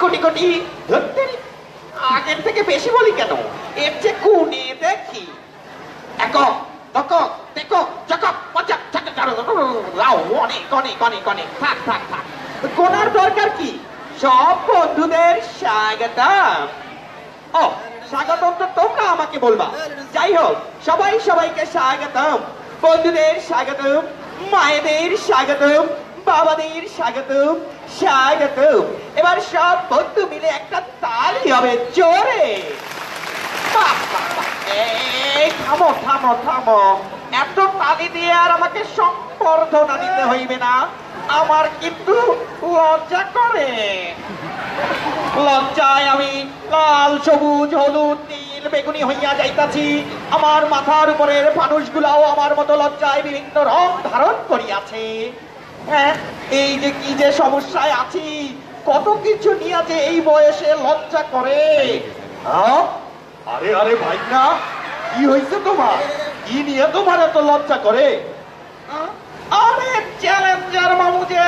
কোটি কোটি ধরতে। আগের থেকে বেশি বলি কেন? এর যে কুনি দেখি। একক দকক টেকক চকক পচাক চাকা রাও, অনেক অনেক অনেক অনেক। থাক থাক থাক। কোনার দরকার কি? সব বন্ধুদের স্বাগতম। ও, স্বাগতম তো তোমরা আমাকে বলবা। যাই হোক, সবাই সবাইকে স্বাগতম। বন্ধুদের স্বাগতম, মায়েদের স্বাগতম বাবাদের স্বাগতম স্বাগতম। এবার সব বন্ধু মিলে একটা তালি হবে জোরে। থামো থামো থামো। এত তালি দিয়ে আর আমাকে সম্বর্ধনা দিতে হইবে না। আমার কিন্তু লজ্জা করে। লজ্জায় আমি লাল, সবুজ, হলুদ, নীল, বেগুনি হইয়া যাইতাছি। আমার মাথার উপরের মানুষগুলাও আমার মতো লজ্জায় বিভিন্ন রং ধারণ করিয়াছে। হ্যাঁ এই যে কি যে সমস্যায় আছি, কত কিছু নিয়ে যে এই বয়সে লজ্জা করে? আরে আরে ভাই না কি হয়েছে তোমার কি নিয়ে তোমার এত লজ্জা করে? আরে চ্যালেঞ্জার মামু যে,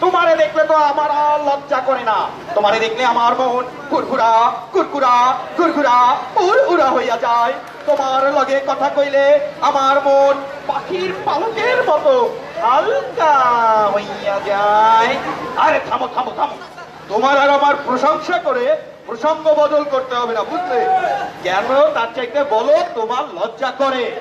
তোমারে দেখলে তো আমার আর লজ্জা করে না তোমারে দেখলে আমার মন কুরকুরা কুরকুরা কুরকুরা উড় উড়া হইয়া যায় তোমার লগে কথা কইলে আমার মন পাখির পালকের মতো। হালকা হইয়া যায়। আরে থামো থামো থামো। তোমার আর আমার প্রশংসা করে প্রসঙ্গ বদল করতে হবে না, বুঝলে? কেন? তার চাইতে বলো, তোমার লজ্জা করে।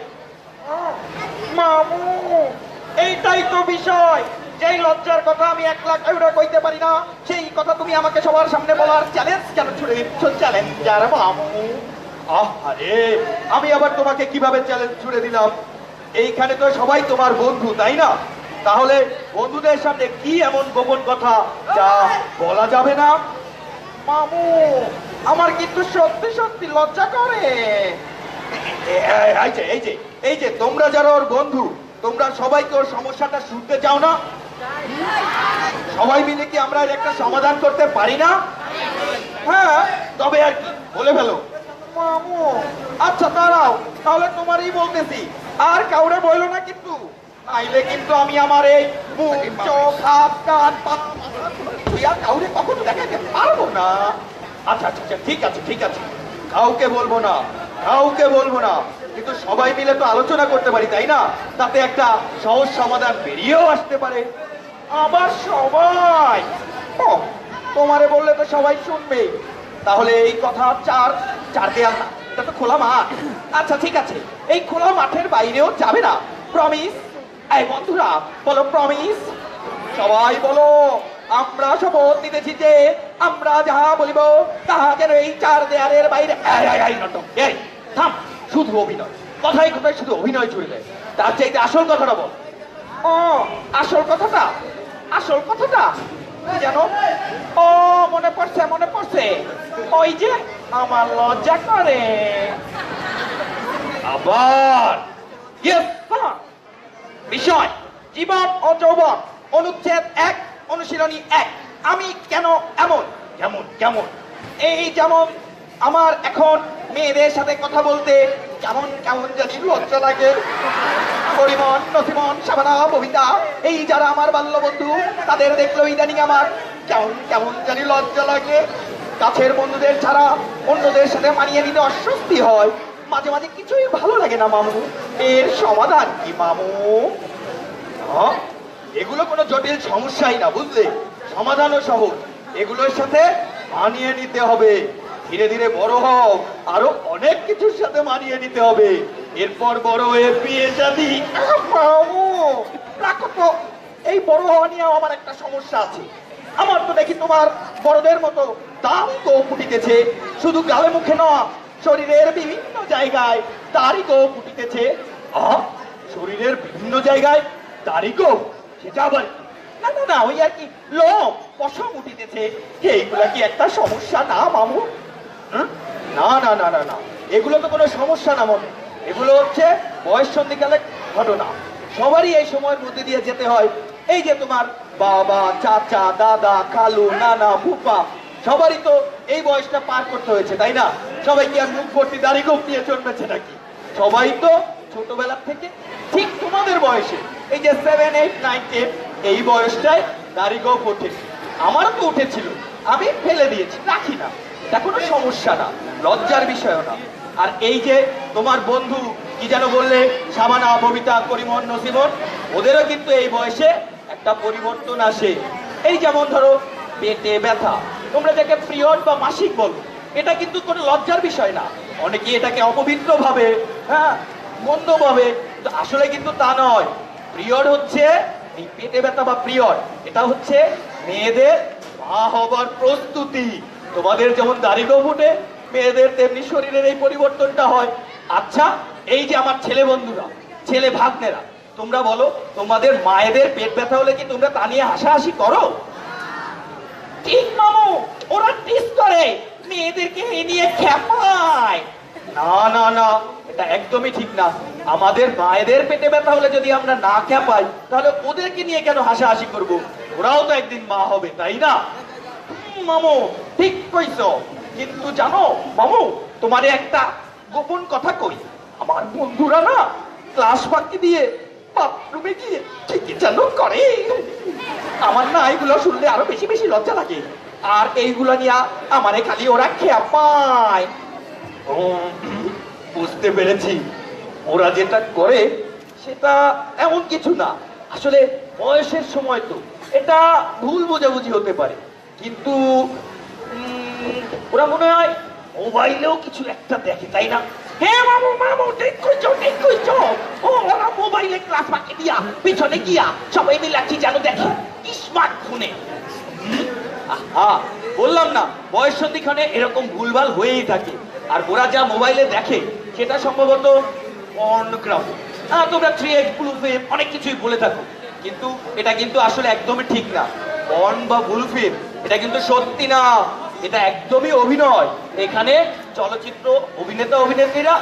মামু, এইটাই তো বিষয়। যেই লজ্জার কথা আমি এক লাখ এউরা কইতে পারি না, সেই কথা তুমি আমাকে সবার সামনে বলার চ্যালেঞ্জ কেন ছুড়ে দিচ্ছ? চ্যালেঞ্জ চ্যালেঞ্জার মামু। আহ, আরে, আমি আবার তোমাকে কীভাবে চ্যালেঞ্জ ছুড়ে দিলাম? এইখানে তো সবাই তোমার বন্ধু, তাই না? তাহলে বন্ধুদের সামনে কি এমন গোপন কথা যা বলা যাবে না? মামু, আমার কিন্তু সত্যি সত্যি লজ্জা করে। এই যে এই যে এই যে, তোমরা যারা ওর বন্ধু, তোমরা সবাইকে ওর সমস্যাটা শুনতে চাও না? সবাই মিলে কি আমরা একটা সমাধান করতে পারি না? হ্যাঁ তবে আর কি, বলে ফেলো। মামু আচ্ছা দাঁড়াও, তাহলে তোমারই বলতেছি। আর কাউরে বলল না কিন্তু। আইলে কিন্তু আমি আমার এই মুখ চোখ হাত কান পা তুই আর কাউরে কখনো দেখাতে পারব না। আচ্ছা আচ্ছা আচ্ছা ঠিক আছে ঠিক আছে। কাউকে বলব না কাউকে বলব না। কিন্তু সবাই মিলে তো আলোচনা করতে পারি তাই না? তাতে একটা সহজ সমাধান বেরিয়েও আসতে পারে। আবার সবাই তোমারে বললে তো সবাই শুনবে। তাহলে এই কথা চার চার দেয়াল না। এটা তো খোলা মাঠ। আচ্ছা ঠিক আছে। এই খোলা মাঠের বাইরেও যাবে না। প্রমিস এই বন্ধুরা, বলো প্রমিস সবাই বলো, আমরা শপথ নিতেছি যে আমরা যাহা বলিব তাহা যেন এই চার দেয়ালের বাইরে থাম, শুধু অভিনয়। কথাই কথায় শুধু অভিনয় জুড়ে দেয় তার চাইতে আসল কথাটা বল। ও, আসল কথাটা? আসল কথাটা? জানো ও, মনে পড়ছে মনে পড়ছে। ওই যে আমার লজ্জা করে। আবার. বিষয় জীবন ও যৌবন অনুচ্ছেদ এক অনুশীলনী এক। আমি কেন এমন? কেমন কেমন এই যেমন আমার এখন মেয়েদের সাথে কথা বলতে কেমন কেমন জানি লজ্জা লাগে। পরিমন নথিমন সাবানা ববিতা এই যারা আমার বাল্য বন্ধু তাদের দেখল ইদানিং আমার কেমন কেমন জানি লজ্জা লাগে। কাছের বন্ধুদের ছাড়া অন্যদের সাথে মানিয়ে নিতে অস্বস্তি হয়। মাঝে মাঝে কিছুই ভালো লাগে না, মামু। এর সমাধান কি, মামু? এগুলো কোনো জটিল সমস্যাই না, বুঝলে? সমাধানও সহজ। এগুলোর সাথে মানিয়ে নিতে হবে। ধীরে ধীরে বড় হও। আরও অনেক কিছুর সাথে মানিয়ে নিতে হবে। এরপর বড় হয়ে বিয়ে শাদি। মামু! রাখো এই বড় হওয়া নিয়েও আমার একটা সমস্যা আছে। আমার তো দেখি তোমার বড়দের মতো দাম তো ফুটিতেছে শুধু গালে মুখে নয়, শরীরের বিভিন্ন জায়গায় তারই গো ফুটিতেছে আহ শরীরের বিভিন্ন জায়গায় তারই গো সেটা আবার না না না, ওই আর কি লোক পশম উঠিতেছে। এইগুলা কি একটা সমস্যা না, মামু? না না না না না, এগুলো তো কোনো সমস্যা না, মনে। এগুলো হচ্ছে বয়স সন্ধিকালে ঘটনা। সবারই এই সময়ের মধ্যে দিয়ে যেতে হয়। এই যে তোমার বাবা, চাচা, দাদা, খালু, নানা ফুপা সবারই তো এই বয়সটা পার করতে হয়েছে, তাই না? সবাই কি আর মুখ ভর্তি দাড়ি গোপ নিয়ে জন্মেছে নাকি? সবাই তো ছোটবেলা থেকে ঠিক তোমাদের বয়সে, এই যে সেভেন এইট নাইন টেন এই বয়সটায় দাড়ি গোপ ওঠে। আমারও তো উঠেছিল, আমি ফেলে দিয়েছি, রাখি না। এটা কোনো সমস্যা না, লজ্জার বিষয় না। আর এই যে তোমার বন্ধু, কি যেন বললে, সাবানা, ববিতা করিমন নসিমন ওদেরও কিন্তু এই বয়সে একটা পরিবর্তন আসে। এই যেমন ধরো, পেটে ব্যথা তোমরা যাকে পিরিয়ড বা মাসিক বলো, এটা কিন্তু কোনো লজ্জার বিষয় না। অনেকে এটাকে অপবিত্র ভাবে হ্যাঁ মন্দ ভাবে আসলে কিন্তু তা নয়। পিরিয়ড হচ্ছে এই পেটে ব্যথা বা পিরিয়ড এটা হচ্ছে মেয়েদের মা হবার প্রস্তুতি। তোমাদের যেমন দাড়িগো ফুটে, মেয়েদের তেমনি শরীরের এই পরিবর্তনটা হয়। আচ্ছা এই যে আমার ছেলে বন্ধুরা, ছেলে ভাগ্নেরা, তোমরা বলো, তোমাদের মায়েদের পেট ব্যথা হলে কি তোমরা তা নিয়ে হাসাহাসি করো? ঠিক মামু, ওরা টিস করে। মেয়েদেরকে এ নিয়ে খেপায়। না না না, এটা একদমই ঠিক না। আমাদের মায়েদের পেটে ব্যথা হলে যদি আমরা না খেপাই, তাহলে ওদেরকে নিয়ে কেন হাসাহাসি করব? ওরাও তো একদিন মা হবে, তাই না? মামু, ঠিক কইছো। কিন্তু জানো, মামু তোমারে একটা গোপন কথা কই। আমার বন্ধুরা না ক্লাস ফাঁকি দিয়ে বাথরুমে গিয়ে ঠিকই যেন করে। আমার না এইগুলো শুনলে আরও বেশি বেশি লজ্জা লাগে। আর এইগুলো নিয়ে আমারে খালি ওরা খেয়া পায়। ও, বুঝতে পেরেছি। ওরা যেটা করে সেটা এমন কিছু না। আসলে বয়সের সময় তো এটা ভুল বোঝাবুঝি হতে পারে। কিন্তু ওরা মনে হয় মোবাইলেও কিছু একটা দেখে তাই না? হ্যাঁ মামু মামু ঠিক কইছো ঠিক কইছো। ও, ওরা মোবাইলে ক্লাস ফাঁকি দিয়া, পিছনে গিয়া সবাই মিলে কি যেন দেখে? স্মার্টফোনে আহা, বললাম না, বয়স সন্ধিক্ষণে এরকম ভুলভাল হয়েই থাকে। আর ওরা যা মোবাইলে দেখে, সেটা সম্ভবত পর্নোগ্রাফি হ্যাঁ তোমরা থ্রি এক্স ব্লু ফিল্ম অনেক কিছুই বলে থাকো। কিন্তু এটা কিন্তু আসলে একদমই ঠিক না। পর্ন বা ব্লু ফিল্ম এটা কিন্তু সত্যি না। এটা একদমই অভিনয়। এখানে চলচ্চিত্র অভিনেতা অভিনেত্রীরা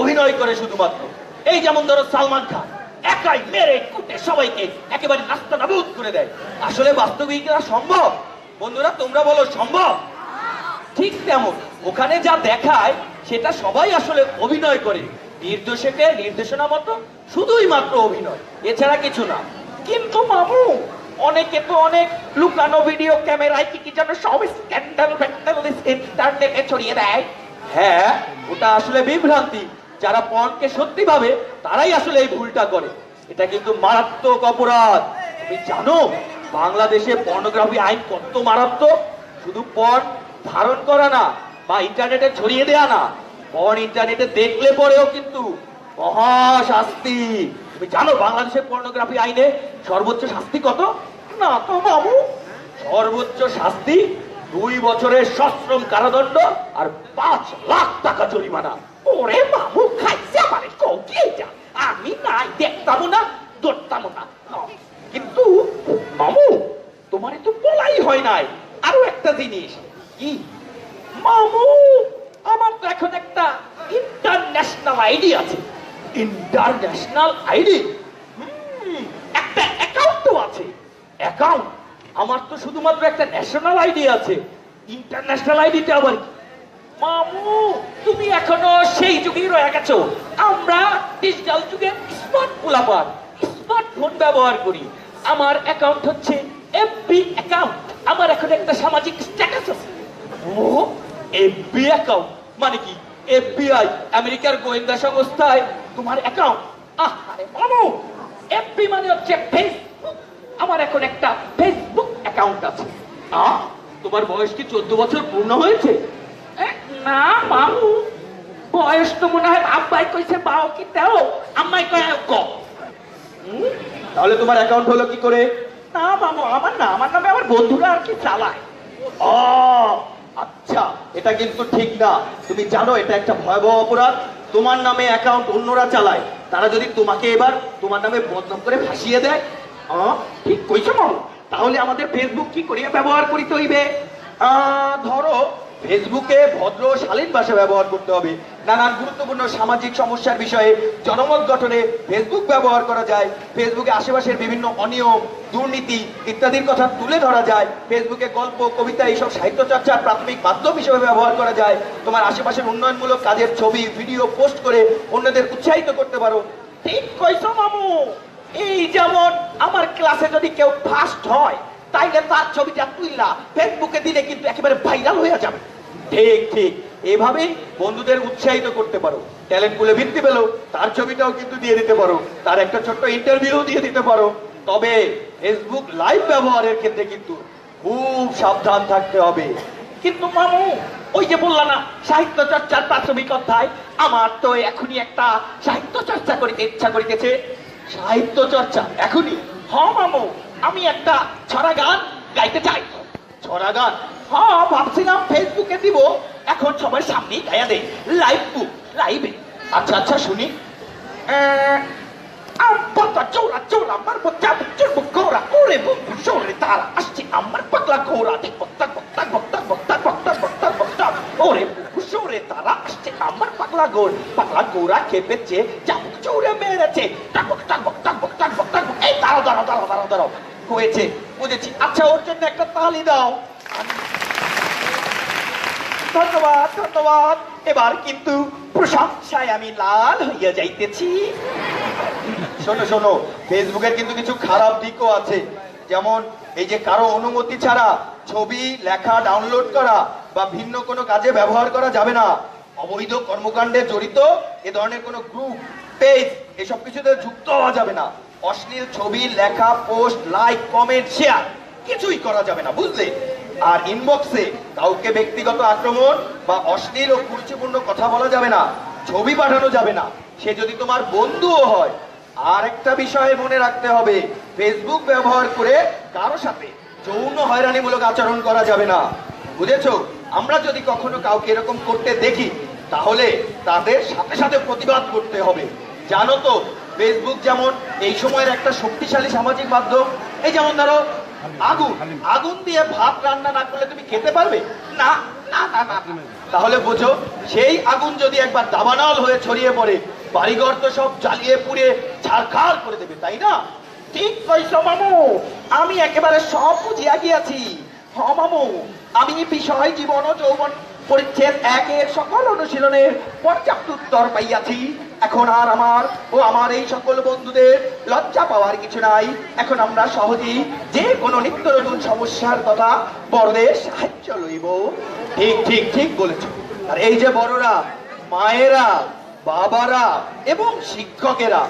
অভিনয় করে শুধুমাত্র। এই যেমন ধরো সালমান খান একাই মেরে কুটে সবাইকে একেবারে নাস্তা নাবুদ করে দেয় আসলে বাস্তবিক সম্ভব বন্ধুরা তোমরা বলো সম্ভব ঠিক তেমন ওখানে যা দেখায় সেটা সবাই আসলে অভিনয় করে নির্দেশকের নির্দেশনা মতো শুধুই মাত্র অভিনয় এছাড়া কিছু না কিন্তু মামু অনেকে তো অনেক লুকানো ভিডিও ক্যামেরায় কি কি যেন সব স্ক্যান্ডাল ফ্যান্ডাল ইন্টারনেটে ছড়িয়ে দেয় হ্যাঁ ওটা আসলে বিভ্রান্তি যারা পণকে সত্যি ভাবে, তারাই আসলে এই ভুলটা করে। এটা কিন্তু মারাত্মক অপরাধ। তুমি জানো, বাংলাদেশে পর্নোগ্রাফি আইন কত মারাত্মক? শুধু পণ ধারণ করা না, বা ইন্টারনেটে ছড়িয়ে দেয়া না। পণ ইন্টারনেটে দেখলে পরেও কিন্তু মহা শাস্তি তুমি জানো বাংলাদেশের পর্নোগ্রাফি আইনে সর্বোচ্চ শাস্তি কত? না তো বাবু, সর্বোচ্চ শাস্তি দুই বছরের সশ্রম কারাদণ্ড আর পাঁচ লাখ টাকা জরিমানা। ওরে বাবু, খাইছে আমারে কৌকি এটা আমি নাই দেখতামও না ধরতামও না। কিন্তু, মামু, তোমারে তো বলাই হয় নাই। আরও একটা জিনিস। কি? মামু, আমার তো এখন একটা ইন্টারন্যাশনাল আইডি আছে। ইন্টারন্যাশনাল আইডি একটা অ্যাকাউন্টও আছে। অ্যাকাউন্ট আমার তো শুধুমাত্র একটা ন্যাশনাল আইডি আছে। ইন্টারন্যাশনাল আইডিটা আবার কি? মামু, তুমি এখনও সেই যুগেই রয়ে গেছো। আমরা ডিজিটাল যুগে স্মার্ট পোলাপার স্মার্টফোন ব্যবহার করি। আমার অ্যাকাউন্ট হচ্ছে এফবি অ্যাকাউন্ট আমার এখন একটা সামাজিক স্ট্যাটাস আছে। ও এফবি অ্যাকাউন্ট মানে কি? এফবিআই আমেরিকার গোয়েন্দা সংস্থায় তোমার অ্যাকাউন্ট আরে মামু এফবি মানে হচ্ছে ফেসবুক আমার এখন একটা ফেসবুক অ্যাকাউন্ট আছে। আ তোমার বয়স কি চোদ্দ বছর পূর্ণ হয়েছে? না মামু বয়স তো মনে হয় আব্বাই কইছে বাও কি দাও? আম্মাই কয় ক। তাহলে তোমার অ্যাকাউন্ট হলো কি করে? না মামু আমার না আমার নামে আমার বন্ধুরা আর কি চালায়। ও আচ্ছা এটা কিন্তু ঠিক না। তুমি জানো এটা একটা ভয়াবহ অপরাধ। তোমার নামে অ্যাকাউন্ট অন্যরা চালায়। তারা যদি তোমাকে এবার তোমার নামে বদনাম করে ফাঁসিয়ে দেয় ঠিক কইছো মামু তাহলে আমাদের ফেসবুক কি করিয়া ব্যবহার করিতে হইবে? আহ, ধরো ফেসবুকে ভদ্র, শালীন ভাষা ব্যবহার করতে হবে। নানান গুরুত্বপূর্ণ সামাজিক সমস্যার বিষয়ে জনমত গঠনে ফেসবুক ব্যবহার করা যায়। ফেসবুকে আশেপাশের বিভিন্ন অনিয়ম, দুর্নীতি ইত্যাদির কথা তুলে ধরা যায়। ফেসবুকে গল্প, কবিতা এইসব সাহিত্য চর্চার প্রাথমিক মাধ্যম হিসেবে ব্যবহার করা যায়। তোমার আশেপাশের উন্নয়নমূলক কাজের ছবি, ভিডিও, পোস্ট করে অন্যদের উৎসাহিত করতে পারো। ঠিক কইছো, মামু। এই যেমন আমার ক্লাসে যদি কেউ ফার্স্ট হয় তাইলে তার ছবিটা তুইলা ফেসবুকে দিলে কিন্তু একেবারে ভাইরাল হয়ে যাবে। ঠিক ঠিক। এভাবেই বন্ধুদের উৎসাহিত করতে পারো। ট্যালেন্টগুলো ভিত্তি পেল, তার ছবিটাও কিন্তু দিয়ে দিতে পারো। তার একটা ছোট্ট ইন্টারভিউ দিয়ে দিতে পারো। তবে ফেসবুক লাইভ ব্যবহারের ক্ষেত্রে কিন্তু খুব সাবধান থাকতে হবে। কিন্তু মামু, ওই যে বললাম না, সাহিত্য চর্চার প্রাথমিক অধ্যায়, আমার তো এখনই একটা সাহিত্য চর্চা করিতে ইচ্ছা করিতেছে। সাহিত্য চর্চা, এখনই। হ মামু। আমি একটা ছড়া গান গাইতে চাই। ছড়া গান? হ্যাঁ ভাবছিলাম ফেসবুকে দিব। এখন সবার সামনেই গায়া দেয়। লাইভ বুক লাইভে আচ্ছা আচ্ছা শুনি। আব্বা চৌরা চৌরা, আমার বচ্চা বুচ্চুর বুক গোরা ওরে বন্ধু সরে তারা আসছে আমার পাগলা গোরা দেখ বক্তা বক্তা বক্তা বক্তা বক্তা বক্তা বক্তা। ওরে বন্ধু সরে তারা আসছে আমার পাগলা গোর পাগলা গোরা খেপেছে চাবুক চৌড়ে মেরেছে। টাকবক টাকবক টাকবক টাকবক টাকবক এই, দাঁড়াও দাঁড়াও দাঁড়াও দাঁড়াও দাঁড়াও। হয়েছে। বুঝেছি। আচ্ছা ওর জন্য একটা তালি দাও। ধন্যবাদ ধন্যবাদ। এবার কিন্তু প্রশংসায় আমি লাল হইয়া যাইতেছি। শোনো শোনো, ফেসবুকের কিন্তু কিছু খারাপ দিকও আছে। যেমন, এই যে কারও অনুমতি ছাড়া ছবি, লেখা ডাউনলোড করা বা ভিন্ন কোনো কাজে ব্যবহার করা যাবে না। অবৈধ কর্মকাণ্ডে জড়িত, এ ধরনের কোনো গ্রুপ পেজ এসব কিছুতে যুক্ত হওয়া যাবে না। অশ্লীল ছবি, লেখা, পোস্ট, লাইক, কমেন্ট, শেয়ার। কিছুই করা যাবে না, বুঝলে? আর ইনবক্সে কাউকে ব্যক্তিগত আক্রমণ বা অশ্লীল ও কুরুচিপূর্ণ কথা বলা যাবে না, ছবি পাঠানো যাবে না। সে যদি তোমার বন্ধুও হয় আর একটা বিষয়ে মনে রাখতে হবে ফেসবুক ব্যবহার করে কারও সাথে যৌন হয়রানিমূলক আচরণ করা যাবে না। বুঝেছ? আমরা যদি কখনো কাউকে এরকম করতে দেখি, তাহলে তাদের সাথে সাথে প্রতিবাদ করতে হবে। জানো তো ফেসবুক যেমন, এই সময়ের একটা শক্তিশালী সামাজিক মাধ্যম। এই যেমন ধরো, আগুন। আগুন দিয়ে ভাত রান্না না করলে তুমি খেতে পারবে? না না না না। তাহলে বোঝো, সেই আগুন যদি একবার দাবানল হয়ে ছড়িয়ে পড়ে, বাড়িঘর তো সব জ্বালিয়ে পুড়ে ছারখার করে দেবে, তাই না? ঠিক কইছো, মামু। আমি একেবারে সব বুঝিয়া গিয়াছি। হ মামু। আমি বিষয়, জীবন ও যৌবন পরিচ্ছেদ একের সকল অনুশীলনের পর্যাপ্ত উত্তর পাইয়াছি। এখন আর আমার ও আমার এই সকল বন্ধুদের লজ্জা পাওয়ার কিছু নাই। এখন আমরা সহজেই যে কোনো নিত্য নতুন সমস্যার কথা বড়দের সাহায্য লইব। ঠিক ঠিক ঠিক বলেছ। আর এই যে বড়রা, মায়েরা, বাবারা এবং শিক্ষকেরা,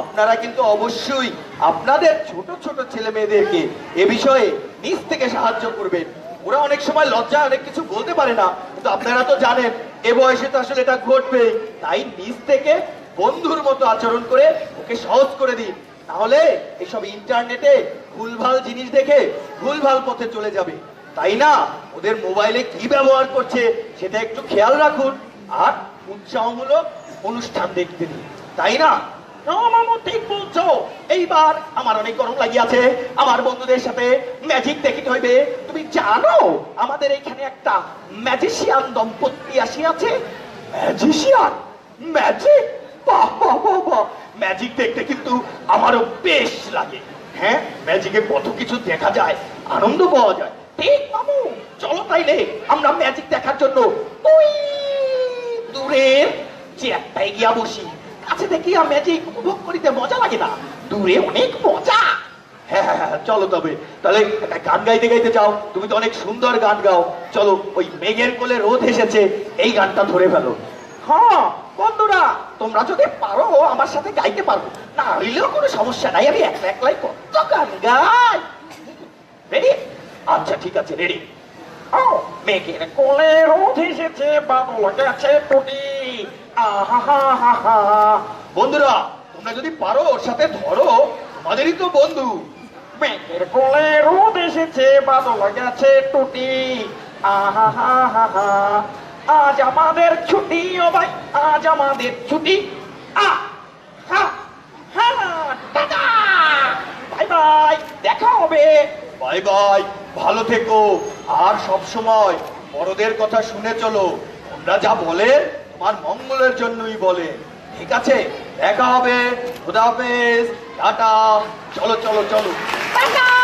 আপনারা কিন্তু অবশ্যই আপনাদের ছোট ছোট ছেলে মেয়েদেরকে এ বিষয়ে নিজ থেকে সাহায্য করবেন। ওরা অনেক সময় লজ্জা অনেক কিছু বলতে পারে না, কিন্তু আপনারা তো জানেন এ বয়সে তো আসলে এটা ঘটবে। তাই নিজ থেকে বন্ধুর মতো আচরণ করে ওকে সহজ করে দিন। তাহলে এইসব ইন্টারনেটে ভুলভাল জিনিস দেখে ভুলভাল পথে চলে যাবে। তাই না? ওদের মোবাইলে কি ব্যবহার করছে সেটা একটু খেয়াল রাখুন। আর উৎসাহমূলক অনুষ্ঠান দেখতে দিন। তাই না না, মামু ঠিক বলছো এইবার আমার অনেক গরম লাগিয়াছে। আমার বন্ধুদের সাথে ম্যাজিক দেখিতে হইবে। তুমি জানো, আমাদের এখানে একটা ম্যাজিশিয়ান দম্পতি আসিয়াছে। ম্যাজিশিয়ান ম্যাজিক ম্যাজিক দেখতে কিন্তু আমারও বেশ লাগে। হ্যাঁ ম্যাজিকে কত কিছু দেখা যায়, আনন্দ পাওয়া যায়। ঠিক মামু চলো তাইলে, আমরা ম্যাজিক দেখার জন্য ওই দূরের চেয়ারটায় গিয়া বসি। কাছে দেখিয়া ম্যাজিক উপভোগ করিতে মজা লাগে না। দূরে অনেক মজা। হ্যাঁ হ্যাঁ হ্যাঁ, চলো তবে। তাহলে গান গাইতে গাইতে যাও। তুমি তো অনেক সুন্দর গান গাও। চলো ওই মেঘের কোলে রোদ এসেছে। এই গানটা ধরে ফেলো। হ্যাঁ বন্ধুরা তোমরা যদি পারো আমার সাথে গাইতে পারব না হইলেও কোনো সমস্যা নাই আমি একলা একলাই কত গান গাই। রেডি আচ্ছা ঠিক আছে রেডি ও মেঘের কোলে রোদ এসেছে বাদল গেছে টুটি বন্ধুরা, তোমরা যদি পারো, ওর সাথে ধরো। তোমাদেরই তো বন্ধু। মেঘের কোলে রোদ এসেছে, বাদল গেছে টুটি। আহা, হা হা আজ আমাদের ছুটি, ও ভাই, আজ আমাদের ছুটি। আ হা হা টাটা বাই বাই। দেখা হবে। Bye bye. ভালো থেকো। আর সব সময় বড়দের কথা শুনে চলো। তোমরা যা বলে তোমার মঙ্গলের জন্যই বলে। ঠিক আছে? দেখা হবে। খোদা হাফেজ। টাটা। চলো চলো চলো। টাটা!